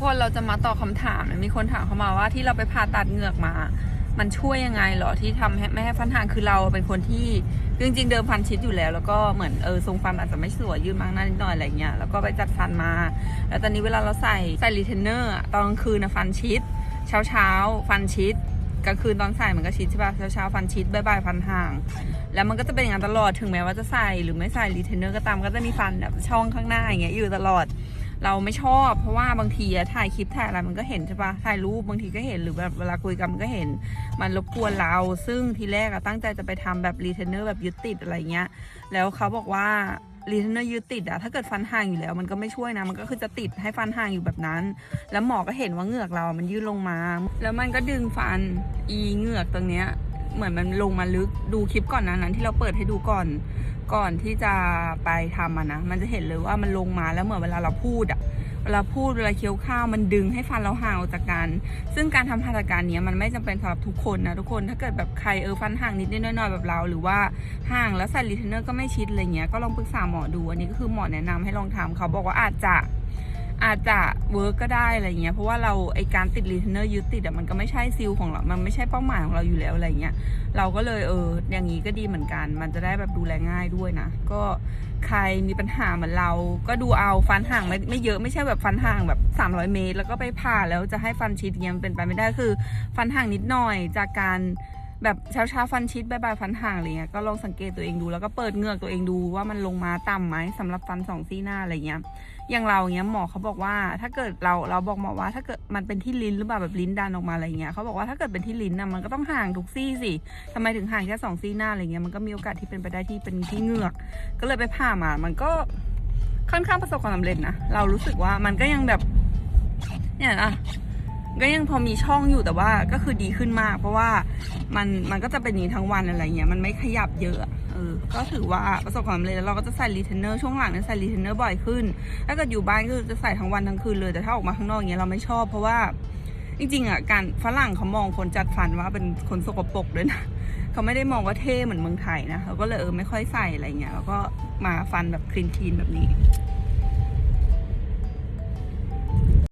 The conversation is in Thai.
คนเราจะมาตอบคำถามมีคนถามเข้ามาว่าที่เราไปผ่าตัดเหงือกมา มันช่วยยังไงเหรอที่ทำให้ไม่ให้ฟันห่างคือเราเป็นคนที่จริงๆเดิมฟันชิดอยู่แล้ว แล้วก็เหมือนเออทรงฟันอาจจะไม่สวยยืดมากหน้านิดหน่อยอะไรเงี้ยแล้วก็ไปจัดฟันมา แล้วตอนนี้เวลาเราใส่ใส่รีเทนเนอร์ตอนกลางคืนนะฟันชิด เช้าเช้าฟันชิดกลางคืนตอนใส่มันก็ชิดใช่ป่ะเช้าเช้าฟันชิดบ่ายๆฟันห่าง แล้วมันก็จะเป็นอย่างนั้นตลอดถึงแม้ว่าจะใส่หรือไม่ใส่รีเทนเนอร์ก็ตามก็จะมีฟันแบบช่องข้างหน้าอย่างเงี้ยอยู่ตลอด เราไม่ชอบ เพราะว่าบางทีถ่ายคลิปถ่ายอะไรมันก็เห็นใช่ปะถ่ายรูปบางทีก็เห็นหรือแบบเวลาคุยกันมันก็เห็น มันรบกวนเรา ซึ่งทีแรกอะตั้งใจจะไปทำแบบรีเทนเนอร์แบบยึดติดอะไรเงี้ย แล้วเขาบอกว่ารีเทนเนอร์ยึดติดอะถ้าเกิดฟันห่างอยู่แล้ว มันก็ไม่ช่วยนะ มันก็คือจะติดให้ฟันห่างอยู่แบบนั้น แล้วหมอก็เห็นว่าเหงือกเรา มันยื่นลงมา แล้วมันก็ดึงฟันอีเหงือกตรงเนี้ย เหมือนมันลงมาลึกดูคลิปก่อนนานั้นที่เราเปิดให้ดูก่อนก่อนที่จะไปทำมันนะมันจะเห็นเลยว่ามันลงมาแล้วเหมือนเวลาเราพูดอะเวลาพูดเวลาเคี้ยวข้าวมันดึงให้ฟันเราห่างออกจากกัน ซึ่งการทำผ่าตัดการเนี้ยมันไม่จำเป็นสำหรับทุกคนนะทุกคนถ้าเกิดแบบใครเออฟันห่างนิดนิดน่อยๆแบบเรา หรือว่าห่างแล้วใส่รีเทนเนอร์ก็ไม่ชิดอะไรเงี้ยก็ลองปรึกษาหมอดูอันนี้ก็คือหมอแนะนำให้ลองทำเขาบอกว่าอาจจะ อาจจะเวิร์กก็ได้อะไรเงี้ยเพราะว่าเราไอการติดรีเทนเนอร์ยึดติดอะมันก็ไม่ใช่ซิลของเรา มันไม่ใช่เป้าหมายของเราอยู่แล้วอะไรเงี้ยเราก็เลยเอออย่างนี้ก็ดีเหมือนกัน มันจะได้แบบดูแลง่ายด้วยนะ ก็ใครมีปัญหาเหมือนเรา ก็ดูเอาฟันห่างไม่ไม่เยอะไม่ใช่แบบฟันห่างแบบ 300 เมตร แล้วก็ไปผ่าแล้วจะให้ฟันชิดเงี้ยมันเป็นไปไม่ได้คือ ฟันห่างนิดหน่อยจากการ แบบเช้าเช้าๆฟันชิดบายบายฟันห่างอะไรเงี้ยก็ลองสังเกตตัวเองดูแล้วก็เปิดเงือกตัวเองดูว่ามันลงมาต่ำไหมสำหรับฟันสองซี่หน้าอะไรเงี้ยอย่างเราเงี้ยหมอเขาบอกว่า ถ้าเกิดเราเราบอกหมอว่าถ้าเกิดมันเป็นที่ลิ้นหรือเปล่าแบบลิ้นดันออกมาอะไรเงี้ยเขาบอกว่าถ้าเกิดเป็นที่ลิ้นนะมันก็ต้องห่างทุกซี่สิทำไมถึงห่างแค่สองซี่หน้าอะไรเงี้ยมันก็มีโอกาสที่เป็นไปได้ที่เป็นที่เงือก ก็เลยไปผ่ามามันก็ค่อนข้างประสบความสำเร็จนะเรารู้สึกว่ามันก็ยังแบบเนี่ยนะ ก็ยังพอมีช่องอยู่แต่ว่าก็คือดีขึ้นมาก เพราะว่ามันมันก็จะเป็นนี้ทั้งวันอะไรเงี้ยมันไม่ขยับเยอะเออก็ถือว่าประสบความสำเร็จแล้วเราก็จะใส่รีเทนเนอร์ช่วงหลังเนี่ยใส่รีเทนเนอร์บ่อยขึ้นถ้าเกิดอยู่บ้านก็จะใส่ทั้งวันทั้งคืนเลยแต่ถ้าออกมาข้างนอกอย่างเงี้ยเราไม่ชอบเพราะว่าจริงๆอะการฝรั่งเขามองคนจัดฟันว่าเป็นคนสกปรกด้วยนะเขาไม่ได้มองว่าเท่เหมือนเมืองไทยนะเขาก็เลยเออไม่ค่อยใส่อะไรเงี้ยแล้วก็มาฟันแบบคลีนๆแบบนี้